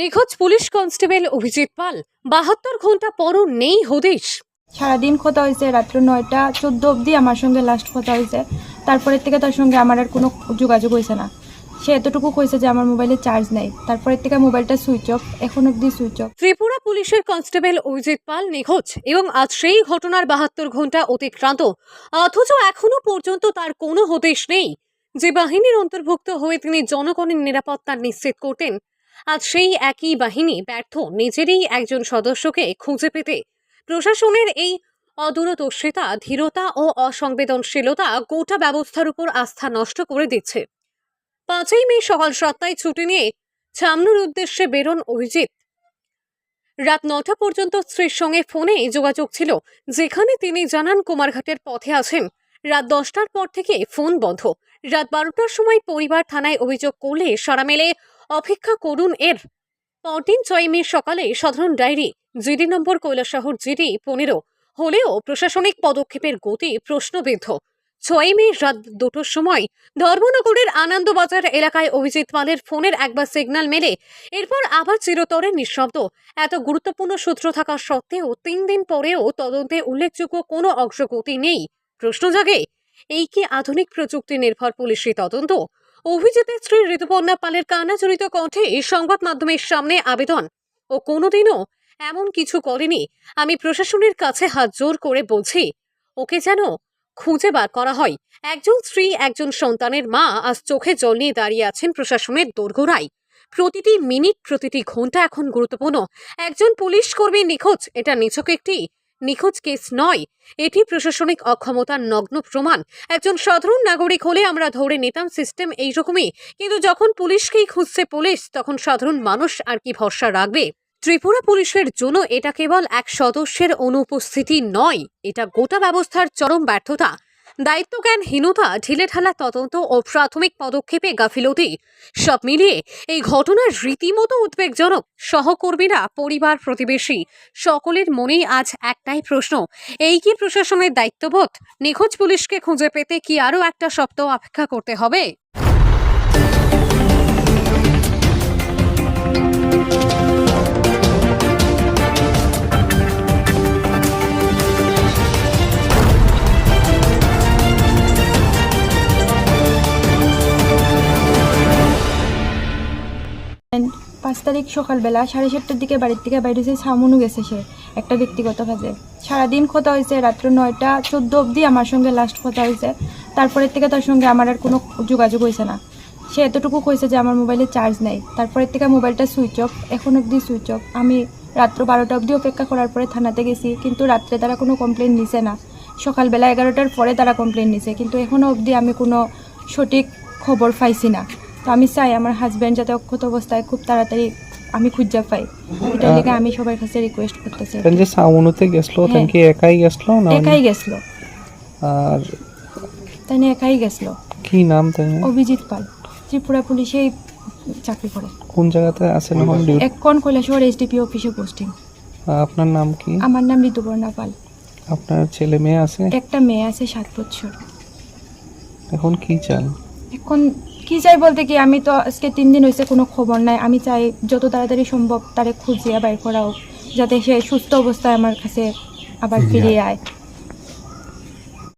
নিখোঁজ police constable Abhijit পাল। বাহাত্তর ঘণ্টা পরও নেই হদিশ। সারাদিন কথা হয়েছে রাত্র নয়টা চোদ্দ অবধি আমার সঙ্গে লাস্ট কথা হয়েছে। তারপরের থেকে তার সঙ্গে আমার আর কোনো যোগাযোগ হয়েছে না। সে এতটুকু কইছে যে আমার মোবাইলে চার্জ নেই। তারপরের থেকে মোবাইলটা সুইচ অফ এখন অবধি সুইচ অফ ত্রিপুরা পুলিশের কনস্টেবল অভিজিৎ পাল নিখোঁজ এবং আজ সেই ঘটনার বাহাত্তর ঘণ্টা অতিক্রান্ত। অথচ এখনও পর্যন্ত তার কোনো হদেশ নেই। যে বাহিনীর অন্তর্ভুক্ত হয়ে তিনি জনগণের নিরাপত্তা নিশ্চিত করতেন আজ সেই একই বাহিনী ব্যর্থ নিজেরই একজন সদস্যকে খুঁজে পেতে। প্রশাসনের এই অদূরদর্শিতা, ধীরতা ও অসংবেদনশীলতা গোটা ব্যবস্থার উপর আস্থা নষ্ট করে দিচ্ছে। পাঁচই মে সকাল সাতটায় ছুটি নিয়ে ছামনুর উদ্দেশ্যে বেরোন অভিজিৎ। রাত নটা পর্যন্ত স্ত্রীর সঙ্গে ফোনে যোগাযোগ ছিল, যেখানে তিনি জানান কুমারঘাটের পথে আছেন। রাত দশটার পর থেকে ফোন বন্ধ। রাত বারোটার সময় পরিবার থানায় অভিযোগ করলে সারা মেলে অপেক্ষা করুন এর। পরদিন ছয় মে সকালে সাধারণ ডায়েরি, জিডি নম্বর কৈলাসহর জিডি পনেরো হলেও প্রশাসনিক পদক্ষেপের গতি প্রশ্নবিদ্ধ। ছয় মে রাত দুটোর সময় ধর্মনগরের আনন্দবাজার এলাকায় অভিজিৎ পালের ফোনের একবার সিগন্যাল মেলে, এরপর আবার চিরতরে নিঃশব্দ। এত গুরুত্বপূর্ণ সূত্র থাকা সত্ত্বেও তিন দিন পরেও তদন্তে উল্লেখযোগ্য কোনো অগ্রগতি নেই। প্রশ্ন জাগে, এই কি আধুনিক প্রযুক্তি নির্ভর পুলিশি তদন্ত? অভিজিতের স্ত্রী ঋতুপর্ণা পালের কান্নাজড়িত কণ্ঠে সংবাদ মাধ্যমের সামনে আবেদন। ও কোনোদিনও এমন কিছু করেনি। আমি প্রশাসনের কাছে হাত জোর করে বলছি, ওকে যেন খুঁজে বার করা হয়। একজন স্ত্রী, একজন সন্তানের মা আজ চোখে জল নিয়ে দাঁড়িয়ে আছেন প্রশাসনের দোরগোড়ায়। প্রতিটি মিনিট, প্রতিটি ঘণ্টা এখন গুরুত্বপূর্ণ। একজন পুলিশ কর্মী নিখোঁজ, এটা নিছক একটি নিখোঁজ কেস নয়। এটি প্রশাসনিক অক্ষমতার নগ্ন প্রমাণ। একজন সাধারণ নাগরিক হলে আমরা ধরে নিতাম সিস্টেম এইরকমই। কিন্তু যখন পুলিশকেই খুঁজছে পুলিশ, তখন সাধারণ মানুষ আর কি ভরসা রাখবে? ত্রিপুরা পুলিশের জন্য এটা কেবল এক সদস্যের অনুপস্থিতি নয়। এটা গোটা ব্যবস্থার চরম ব্যর্থতা। দায়িত্বজ্ঞানহীনতা ঢিলেঢালা তদন্ত ও প্রাথমিক পদক্ষেপে গাফিলতি। সব মিলিয়ে এই ঘটনা রীতিমতো উদ্বেগজনক। সহকর্মীরা, পরিবার, প্রতিবেশী, সকলের মনেই আজ একটাই প্রশ্ন, এই কি প্রশাসনের দায়িত্ববোধ? নিখোঁজ পুলিশকে খুঁজে পেতে কি আরও একটা সপ্তাহ অপেক্ষা করতে হবে? পাঁচ তারিখ সকালবেলা সাড়ে সাতটার দিকে বাড়ির থেকে বাইরে হয়েছে সামনু গেছে সে, একটা ব্যক্তিগত কাজে। সারাদিন কথা হয়েছে, রাত্র নয়টা চোদ্দ অবধি আমার সঙ্গে লাস্ট কথা হয়েছে। তারপরের থেকে তার সঙ্গে আমার আর কোনো যোগাযোগ হয়েছে না। সে এতটুকু কইছে যে আমার মোবাইলে চার্জ নেই। তারপরের থেকে মোবাইলটা সুইচ অফ এখন অবধি সুইচ অফ আমি রাত্র বারোটা অবধি অপেক্ষা করার পরে থানাতে গেছি, কিন্তু রাত্রে তারা কোনো কমপ্লেন নিছে না। সকালবেলা এগারোটার পরে তারা কমপ্লেন নিছে, কিন্তু এখনও অবধি আমি কোনো সঠিক খবর পাইছি না। তো আমি চাই আমার হাজব্যান্ড যাতে অক্ষত অবস্থায় খুব তাড়াতাড়ি আমি খুঁজা পাই। এটার লেগে আমি সবার কাছে রিকোয়েস্ট করতেছি। যে সাউনুতে গেছলো হ্যাঁ। কি একাই গেছলো না একাই গেছিল আর তাই না একাই গেছিল কি নাম তেন অভিজিৎ পাল ত্রিপুরা পুলিশে চাকরি করে। কোন জায়গাতে আছেন এখন? ডিউটি এখন কৈলাসহর এসডিপি অফিসে পোস্টিং আপনার নাম কি? আমার নাম ঋতুপর্ণা পাল। আপনার ছেলে মেয়ে আছে? একটা মেয়ে আছে সাত বছর। এখন কি চান এখন কি চাই বলতে কি আমি তো আজকে তিন দিন হয়েছে কোনো খবর নাই। আমি চাই যত তাড়াতাড়ি সম্ভব তারে খুঁজিয়া বাইর করা হোক যাতে সে সুস্থ অবস্থায় আমার কাছে আবার ফিরে আয়।